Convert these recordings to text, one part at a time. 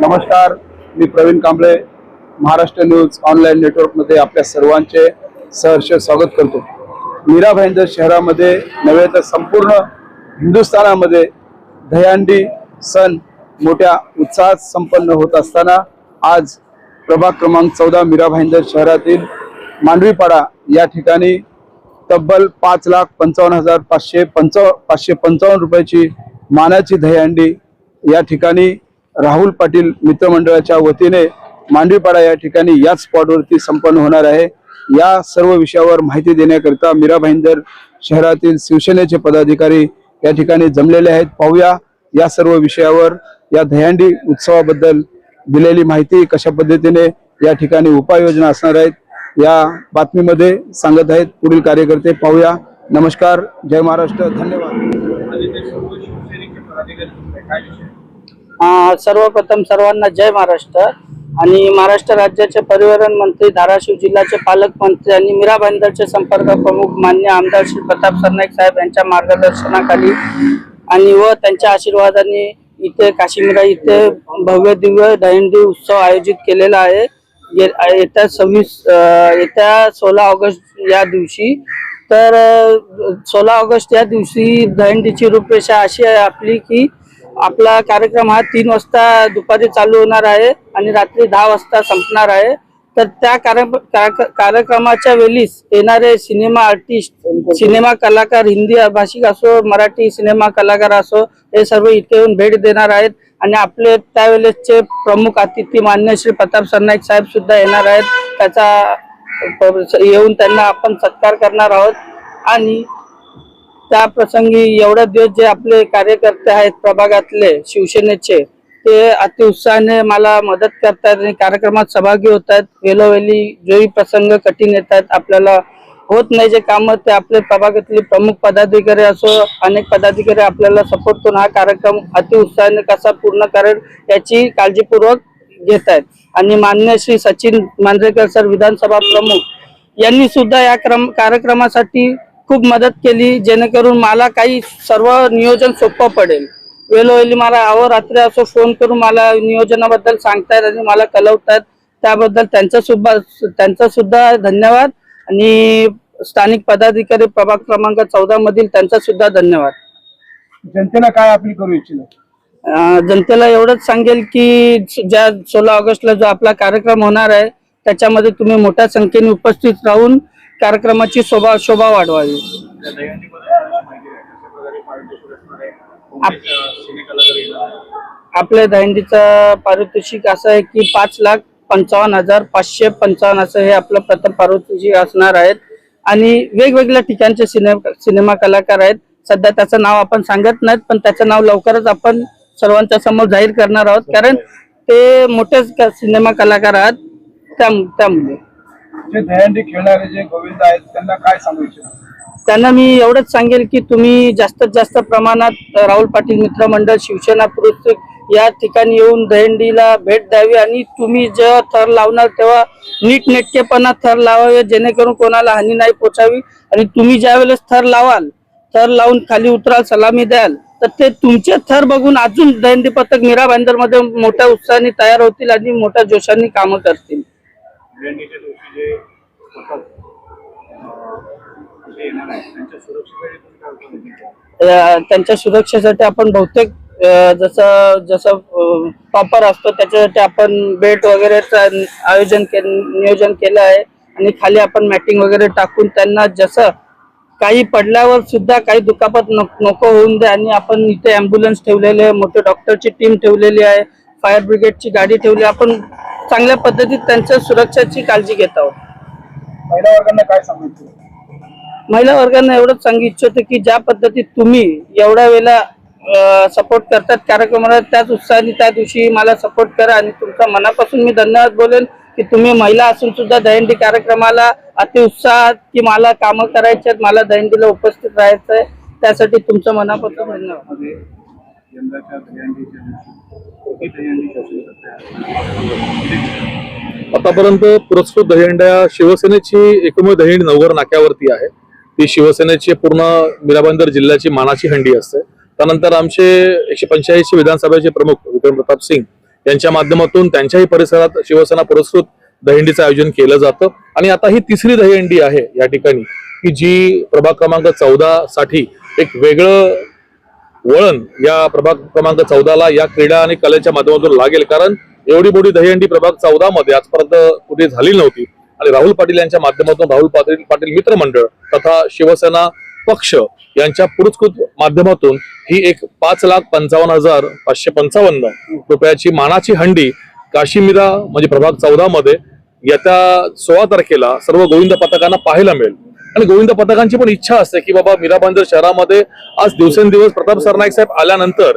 नमस्कार मी Praveen Kamble Maharashtra news online नेटवर्कमध्ये आपल्या सर्वांचे सहर्ष स्वागत करतो. मीरा भाईंदर शहरामध्ये नव्हे तर संपूर्ण हिंदुस्थानामध्ये दह्यांडी सण मोठ्या उत्साहात संपन्न होत असताना आज प्रभाग क्रमांक चौदा मीरा भाईंदर शहरातील मांडवीपाडा या ठिकाणी तब्बल पाच लाख पंचावन्न हजार पाचशे पंचाव पाचशे पंचावन्न रुपयाची मानाची दहीहंडी या ठिकाणी राहुल पाटील मित्रमंडळाच्या वतीने मांडवीपाडा या ठिकाणी याच स्पॉटवरती संपन्न होणार आहे. या सर्व विषयावर माहिती देण्याकरिता मीरा भाईंदर शहरातील शिवसेनेचे पदाधिकारी या ठिकाणी जमलेले आहेत. पाहूया या सर्व विषयावर या दहीहंडी उत्सवाबद्दल दिलेली माहिती कशा पद्धतीने या ठिकाणी उपाययोजना असणार आहेत. या बातमीमध्ये सांगत आहेत पुढील कार्यकर्ते. पाहूया. नमस्कार. जय महाराष्ट्र. धन्यवाद. सर्वप्रथम सर्वांना जय महाराष्ट्र. आणि महाराष्ट्र राज्याचे परिवहन मंत्री धाराशिव जिल्ह्याचे पालकमंत्री आणि मीरा भाईंदरचे संपर्क प्रमुख मान्य आमदार श्री प्रताप सरनाईक साहेब यांच्या मार्गदर्शनाखाली आणि व त्यांच्या आशीर्वादाने इथे काश्मीरा इथे भव्य दिव्य दहीहंडी उत्सव आयोजित केलेला आहे. येत्या सव्वीस येत्या सोळा ऑगस्ट या दिवशी. तर सोळा ऑगस्ट या दिवशी दहंडीची रूपरेषा अशी आहे आपली की आपला कार्यक्रम हा तीन वाजता दुपारी चालू होणार आहे आणि रात्री दहा वाजता संपणार आहे. तर त्या कार्य- कार्यक्रमाच्या वेळीस येणारे सिनेमा आर्टिस्ट सिनेमा कलाकार हिंदी भाषिक असो मराठी सिनेमा कलाकार असो हे सर्व इथे येऊन भेट देणार आहेत. आणि आपले त्यावेळेसचे प्रमुख अतिथी मान्य श्री प्रताप सरनाईक साहेब सुद्धा येणार आहेत. त्याचा येऊन त्यांना आपण सत्कार करणार आहोत. आणि त्या प्रसंगी एवढ्या दिवस जे आपले कार्यकर्ते आहेत प्रभागातले शिवसेनेचे ते अतिउत्साहाने मला मदत करतात आणि कार्यक्रमात सहभागी होत आहेत वेलोवेली जोही प्रसंग कठीण येतात. आपल्याला होत नाही जे काम ते आपले प्रभागातले प्रमुख पदाधिकारी असो अनेक पदाधिकारी आपल्याला सपोर्ट करून हा कार्यक्रम अतिउत्साहाने कसा पूर्ण करेल याची काळजीपूर्वक घेत आहेत. आणि मान्य श्री सचिन मांजरेकर सर विधानसभा प्रमुख यांनी सुद्धा या क्रम कार्यक्रमासाठी खूप मदत केली जेणेकरून मला काही सर्व नियोजन सोपं पडेल. वेळोवेळी मला अहोरात्री असो फोन करून मला नियोजनाबद्दल सांगतायत आणि मला कळवतायत. त्याबद्दल त्यांचं सुद्धा त्यांचा सुद्धा धन्यवाद. आणि स्थानिक पदाधिकारी प्रभाग क्रमांक चौदा मधील त्यांचा सुद्धा धन्यवाद. जनतेला काय अपील करू इच्छितो? जनतेला एवढंच सांगेल की ज्या सोळा ऑगस्टला जो आपला कार्यक्रम होणार आहे त्याच्यामध्ये तुम्ही मोठ्या संख्येने उपस्थित राहून कार्यक्रमाची शोभा शोभा वाढवावी. आपल्या दहिंडीचं पारितोषिक असं आहे की पाच लाख पंचावन्न हजार पाचशे पंचावन्न असं हे आपलं प्रथम पार्वतीजी असणार आहेत. आणि वेगवेगळ्या ठिकाणचे सिनेमा सिनेमा कलाकार आहेत. सध्या त्याचं नाव आपण सांगत नाहीत पण त्याचं नाव लवकरच आपण सर्वांच्या समोर जाहीर करणार आहोत. कारण ते मोठेच सिनेमा कलाकार आहेत. त्यामुळे. जे दहीहंडी खेळणारे जे गोविंद आहेत त्यांना काय सांगू इच्छितो? त्यांना मी एवढंच सांगेल की तुम्ही जास्तीत जास्त प्रमाणात राहुल पाटील मित्र मंडळ शिवसेना पुरस्कृत या ठिकाणी येऊन दहीहंडीला भेट द्यावी आणि तुम्ही जेव्हा थर लावणार तेव्हा नीटनेटकेपणा थर लावावे जेणेकरून कोणाला हानी नाही पोचावी. आणि तुम्ही ज्या वेळेस थर लावाल थर लावून खाली उतराल सलामी द्याल तर ते तुमचे थर बघून अजून दहीहंडी पथक मीरा मध्ये मोठ्या उत्साहाने तयार होतील आणि मोठ्या जोशाने कामं करतील. जे येणार त्यांच्या सुरक्षेसाठी तुम्ही काय उपाय योजना? अ, त्यांच्या सुरक्षेसाठी आपण बहुतेक अ, जसं जसं प्रॉपर असतो त्याच्यासाठी आपण बेट वगैरेचं आयोजन के नियोजन केलं आहे. आणि खाली आपण मॅटिंग वगैरे टाकून त्यांना जसं काही पडल्यावर सुद्धा काही दुखापत नको नको होऊन दे. आणि आपण इथे अँब्युलन्स ठेवलेले आहे मोठे डॉक्टरची टीम ठेवलेली आहे फायर ब्रिगेडची गाडी ठेवली आहे. आपण चांगल्या पद्धतीत त्यांच्या सुरक्षेची काळजी घेत आहोत. महिला वर्गांना काय महिला वर्गांना एवढंच सांगू इच्छितो की ज्या पद्धतीत तुम्ही एवढ्या वेळेला सपोर्ट करतात कार्यक्रमाला त्याच उत्साहाने त्या दिवशी मला सपोर्ट करा आणि तुमच्या मनापासून मी धन्यवाद बोलेन की तुम्ही महिला असून सुद्धा दहिंडी कार्यक्रमाला अति उत्साहात की मला कामं करायची आहेत मला दहिंडीला उपस्थित राहायचं आहे. त्यासाठी तुमचं मनापासून धन्यवाद. आतापर्यंत पुरस्कृत दहीहंड्या शिवसेनेची एकमेव दहीहंडी नवघर नाक्यावरती आहे. ती शिवसेनेची पूर्ण मीराबंदर जिल्ह्याची मानाची हंडी असते. त्यानंतर आमचे एकशे पंच्याऐंशी विधानसभेचे प्रमुख विक्रम प्रताप सिंग यांच्या माध्यमातून त्यांच्याही परिसरात शिवसेना पुरस्कृत दहीहंडीचं आयोजन केलं जातं. आणि आता ही तिसरी दहीहंडी आहे या ठिकाणी की जी प्रभाग क्रमांक चौदा साठी एक वेगळं वळण या प्रभाग क्रमांक चौदाला या क्रीडा आणि कलेच्या माध्यमातून लागेल. कारण एवढी मोठी दहीहंडी प्रभाग चौदा मध्ये आजपर्यंत कुठे झाली नव्हती. आणि राहुल पाटील यांच्या माध्यमातून राहुल पाटील पाटील मित्रमंडळ तथा शिवसेना पक्ष यांच्या पुरस्कृत माध्यमातून ही एक पाच लाख पंचावन्न हजार पाचशे पंचावन्न रुपयाची मानाची हंडी काश्मीरा म्हणजे प्रभाग चौदा मध्ये येत्या सोळा तारखेला सर्व गोविंद पथकांना पाहायला मिळेल. आणि गोविंद पथकांची पण इच्छा असते की बाबा मीराबांजर शहरामध्ये आज दिवसेंदिवस प्रताप सरनाईक साहेब आल्यानंतर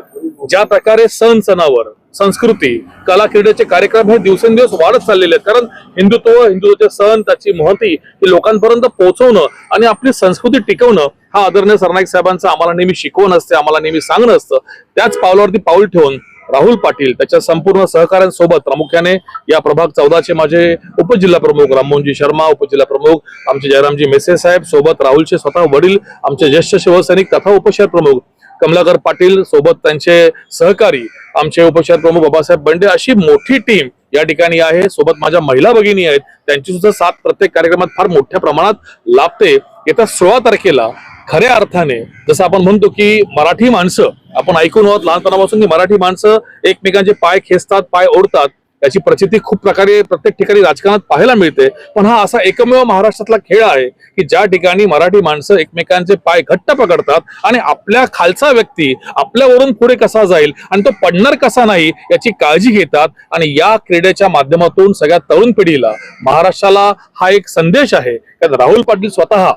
ज्या प्रकारे सण सणावर संस्कृती कला क्रीडेचे कार्यक्रम हे दिवसेंदिवस वाढत चाललेले आहेत. कारण हिंदुत्व हिंदुत्वाचे सण त्याची महती ही लोकांपर्यंत पोहोचवणं आणि आपली संस्कृती टिकवणं हा आदरणीय सरनाईक साहेबांचं आम्हाला नेहमी शिकवण असते आम्हाला नेहमी सांगणं असतं. त्याच पावलावरती पाऊल ठेवून राहुल पाटील त्याच्या संपूर्ण सहकाऱ्यांसोबत प्रामुख्याने या प्रभाग चौदाचे माझे उपजिल्हा प्रमुख राममोहनजी शर्मा उपजिल्हा प्रमुख आमचे जयरामजी मेसे साहेब सोबत राहुलचे स्वतः वडील आमचे ज्येष्ठ शिवसैनिक तथा उपशहर प्रमुख कमलाकर पाटील सोबत त्यांचे सहकारी आमचे उपशहर प्रमुख बाबासाहेब बंडे अशी मोठी टीम या ठिकाणी आहे. सोबत माझ्या महिला भगिनी आहेत. त्यांची सुद्धा साथ प्रत्येक कार्यक्रमात फार मोठ्या प्रमाणात लाभते. येत्या सोळा तारखेला खऱ्या अर्थाने जसं आपण म्हणतो की मराठी माणसं आपण ऐकून आहोत लहानपणापासून की मराठी माणसं एकमेकांचे पाय खेचतात पाय ओढतात. याची प्रचिती खूप प्रकारे प्रत्येक ठिकाणी राजकारणात पाहायला मिळते. पण हा असा एकमेव महाराष्ट्रातला खेळ आहे की ज्या ठिकाणी मराठी माणसं एकमेकांचे पाय घट्ट पकडतात आणि आपल्या खालचा व्यक्ती आपल्यावरून पुढे कसा जाईल आणि तो पडणार कसा नाही याची काळजी घेतात आणि या क्रीडेच्या माध्यमातून सगळ्या तरुण पिढीला महाराष्ट्राला हा एक संदेश आहे. त्यात राहुल पाटील स्वतः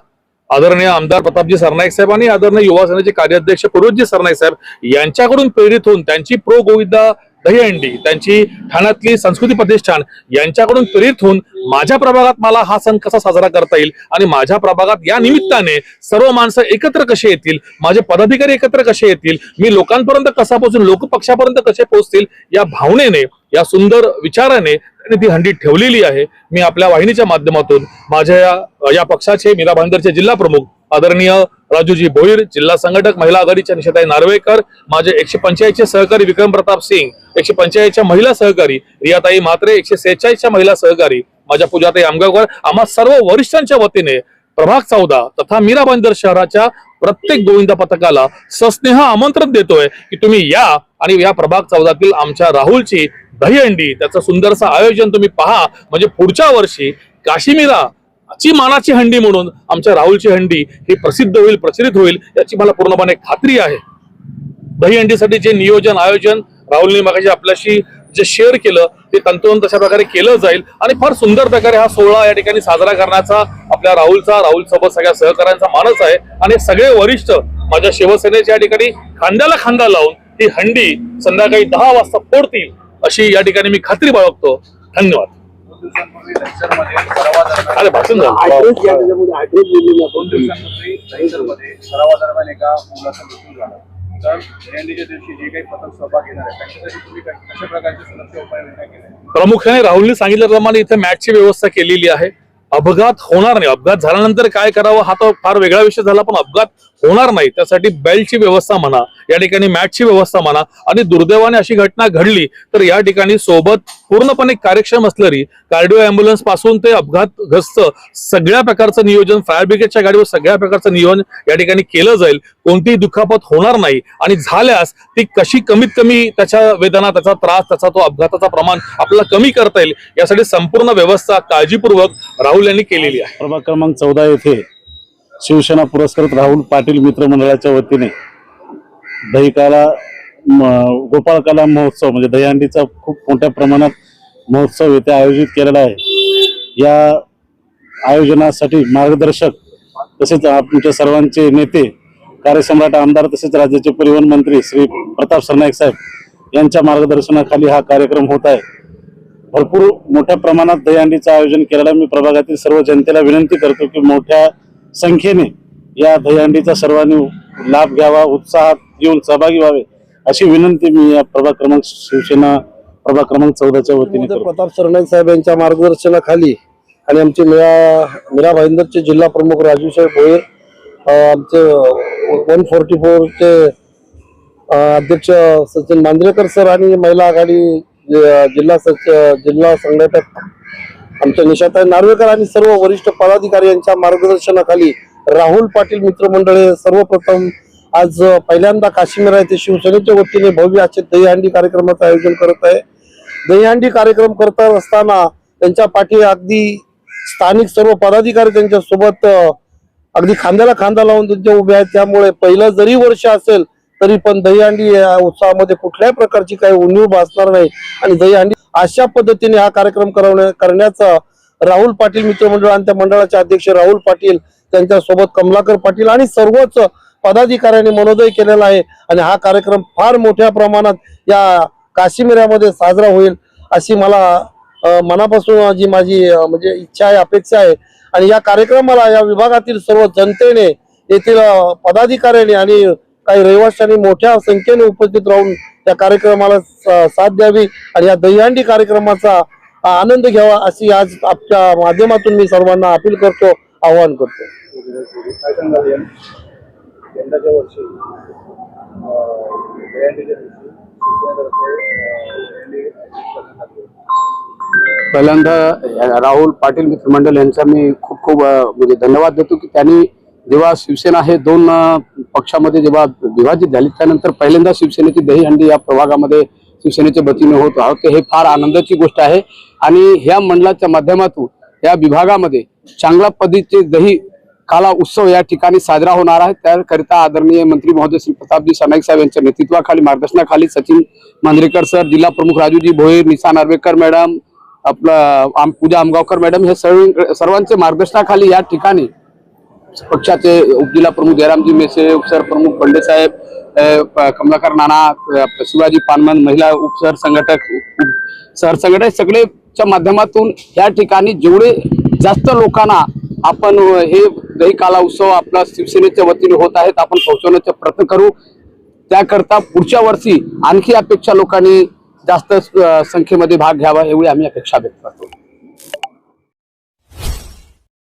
आदरणीय आमदार प्रतापजी सरनाईक साहेब आणि आदरणीय युवा सेनेचे कार्याध्यक्ष पुरोजी सरनाईक साहेब यांच्याकडून प्रेरित होऊन त्यांची प्रो गोविंदा दहीहंडी त्यांची ठाण्यातली संस्कृती प्रतिष्ठान यांच्याकडून प्रेरित होऊन माझ्या प्रभागात मला हा सण कसा साजरा करता येईल आणि माझ्या प्रभागात या निमित्ताने सर्व माणसं एकत्र कसे येतील माझे पदाधिकारी एकत्र कसे येतील मी लोकांपर्यंत कसा पोहोचून लोकपक्षापर्यंत कसे पोहोचतील या भावनेने या सुंदर विचाराने त्यांनी ती हंडी ठेवलेली आहे. मी आपल्या वाहिनीच्या माध्यमातून माझ्या या- या पक्षाचे मीरा भांदरचे जिल्हा प्रमुख आदरणीय राजूजी भोईर जिल्हा संघटक महिला आघाडीच्या निशाताई नार्वेकर माझे एकशे पंच्याऐंशी सहकारी विक्रम प्रताप सिंग एकशे पंचाळीसच्या महिला सहकारी रियाताई म्हात्रे एकशे सेहेचाळीसच्या महिला सहकारी माझ्या पूजाताई आमगावकर आम्हा सर्व वरिष्ठांच्या वतीने प्रभाग चौदा तथा मीरा बंदर शहराच्या प्रत्येक गोविंदा पथकाला सस्नेह आमंत्रण देतोय की तुम्ही या आणि या प्रभाग चौदातील आमच्या राहुलची दहीहंडी त्याचं सुंदरसं आयोजन तुम्ही पहा. म्हणजे पुढच्या वर्षी काशीमीरा ची मानाची हंडी म्हणून आमच्या राहुलची हंडी ही प्रसिद्ध होईल प्रचलित होईल याची मला पूर्णपणे खात्री आहे. दहीहंडीसाठी जे नियोजन आयोजन राहुलने मगाशी आपल्याशी जे शेअर केलं ते तंतोतंत तशा प्रकारे केलं जाईल आणि फार सुंदर प्रकारे हा सोहळा या ठिकाणी साजरा करण्याचा आपल्या राहुलचा राहुल सोबत सगळ्या सहकाऱ्यांचा मानस आहे आणि सगळे वरिष्ठ माझ्या शिवसेनेच्या या ठिकाणी खांद्याला खांदा लावून ही हंडी संध्याकाळी दहा वाजता फोडतील अशी या ठिकाणी मी खात्री बाळगतो. धन्यवाद. दिवसांपूर्वी अरे भाषण झालं. दोन दिवसांपूर्वी दहिसरमध्ये सरावादरम्यान एका मुलाचा मृत्यू झाला. तर दहीहंडीच्या दिवशी जे काही पथक सहभाग घेणार आहे त्यांच्यासाठी तुम्ही क- कशा प्रकारचे सुरक्षा उपाययोजना केल्या प्रामुख्याने राहुलने सांगितल्याप्रमाणे इथे मॅचची व्यवस्था केलेली आहे. अपघात होणार नाही. अपघात झाल्यानंतर काय करावं हा तर फार वेगळा विषय झाला पण अपघात होणार नाही. त्यासाठी बेल्टची व्यवस्था म्हणा या ठिकाणी मॅचची व्यवस्था म्हणा आणि दुर्दैवाने अशी घटना घडली तर या ठिकाणी सोबत पूर्णपणे कार्यक्षम असलेली कार्डिओ अँब्युलन्सपासून ते अपघातग्रस्त सगळ्या प्रकारचं नियोजन फायर ब्रिगेडच्या गाडीवर सगळ्या प्रकारचं नियोजन या ठिकाणी केलं जाईल. कोणतीही दुखापत होणार नाही. आणि झाल्यास ती कशी कमीत कमी त्याच्या वेदना त्याचा त्रास त्याचा तो अपघाताचा प्रमाण आपल्याला कमी करता येईल यासाठी संपूर्ण व्यवस्था काळजीपूर्वक राहुल यांनी केलेली आहे. प्रभाग क्रमांक चौदा येथे शिवसेना पुरस्कृत राहुल पाटील मित्र मंडळाच्या वतीने दहीकाला गोपाळ कला महोत्सव म्हणजे दहीहंडीचा खूप मोठ्या प्रमाणात महोत्सव येथे आयोजित केलेला आहे. या आयोजनासाठी मार्गदर्शक तसेच आमच्या सर्वांचे नेते कार्यसम्राट आमदार तसेच राज्याचे परिवहन मंत्री श्री प्रताप सरनाईक साहेब यांच्या मार्गदर्शनाखाली हा कार्यक्रम होत आहे. भरपूर मोठ्या प्रमाणात दहीहंडीचं आयोजन केलेलं मी प्रभागातील सर्व जनतेला विनंती करतो की मोठ्या संख्येने या दहीहंडीचा सर्वांनी लाभ घ्यावा उत्साहात येऊन सहभागी व्हावे अशी विनंती मी या प्रभाग क्रमांक शिवसेना प्रभाग क्रमांक चौदाच्या वतीने प्रताप सरनाईक साहेब यांच्या मार्गदर्शनाखाली आणि आमचे मीरा मीरा भाईंदरचे जिल्हा प्रमुख राजू साहेब भोईर अं, आमचे वन फोर्टी फोरचे अध्यक्ष सचिन मांजरेकर सर आणि महिला आघाडी अं, जिल्हा सच जिल्हा संघटक आमच्या निशाताई नार्वेकर आणि सर्व वरिष्ठ पदाधिकारी यांच्या मार्गदर्शनाखाली राहुल पाटील मित्रमंडळ हे सर्वप्रथम आज अं, पहिल्यांदा काश्मीर येथे शिवसेनेच्या वतीने भव्य असे दहीहंडी कार्यक्रमाचं आयोजन करत आहे. दहीहंडी कार्यक्रम करत असताना त्यांच्या पाठी अगदी स्थानिक सर्व पदाधिकारी त्यांच्यासोबत अगदी खांद्याला खांदा लावून त्यांच्या उभे आहेत. त्यामुळे पहिलं जरी वर्ष असेल तरी पण दहीहंडी या उत्सवामध्ये कुठल्याही प्रकारची काही उणीव भासणार नाही. आणि दहीहंडी अशा पद्धतीने हा कार्यक्रम करवण्या करण्याचा राहुल पाटील मित्रमंडळ आणि त्या मंडळाचे अध्यक्ष राहुल पाटील त्यांच्यासोबत कमलाकर पाटील आणि सर्वच पदाधिकाऱ्यांनी मनोदय केलेला आहे. आणि हा कार्यक्रम फार मोठ्या प्रमाणात या काश्मीरामध्ये साजरा होईल अशी मला मनापासून जी माझी म्हणजे इच्छा आहे अपेक्षा आहे. आणि या कार्यक्रमाला या विभागातील सर्व जनतेने येथील पदाधिकाऱ्याने पदाधिकाऱ्यांनी आणि काही रहिवाशांनी मोठ्या संख्येने उपस्थित राहून या कार्यक्रमाला साथ द्यावी आणि या दहीहंडी कार्यक्रमाचा आनंद घ्यावा अशी आज आपल्या माध्यमातून मी सर्वांना अपील करतो आवाहन करतो. यंदाच्या वर्षी पहिल्यांदा राहुल पाटील मित्रमंडळ यांचा मी खूप खूप म्हणजे धन्यवाद देतो की त्यांनी जेव्हा शिवसेना हे दोन पक्षामध्ये जेव्हा विभाजित झाली त्यानंतर पहिल्यांदा शिवसेनेची दहीहंडी या प्रभागामध्ये शिवसेनेच्या वतीने होत आहोत हे फार आनंदाची गोष्ट आहे. आणि ह्या मंडळाच्या माध्यमातून या विभागामध्ये चांगल्या पद्धतीचे दही काला उत्सव या ठिकाणी साजरा होणार आहे. त्याकरिता आदरणीय मंत्री महोदय श्री प्रतापजी सरनाईक साहेब यांच्या नेतृत्वाखाली मार्गदर्शनाखाली सचिन मांजरेकर सर जिल्हा प्रमुख राजूजी भोये निशा नार्वेकर मॅडम आपलं आम पूजा आमगावकर मॅडम हे सर्व सर्वांचे मार्गदर्शनाखाली या ठिकाणी पक्षाचे उपजिल्हा प्रमुख जयरामजी मेसे उपसर प्रमुख बंडे साहेब कमलाकर नाना शिवाजी पानमन महिला उपसर संघटक उप- सरसंघटक सगळेच्या माध्यमातून या ठिकाणी जेवढे जास्त लोकांना आपण हे दही काला उत्सव आपला शिवसेनेच्या वतीने होत आहेत. आपण पोहोचवण्याचा प्रयत्न करू. त्याकरता पुढच्या वर्षी आणखी अपेक्षा लोकांनी जास्त संख्येमध्ये भाग घ्यावा एवढी आम्ही अपेक्षा व्यक्त करतो.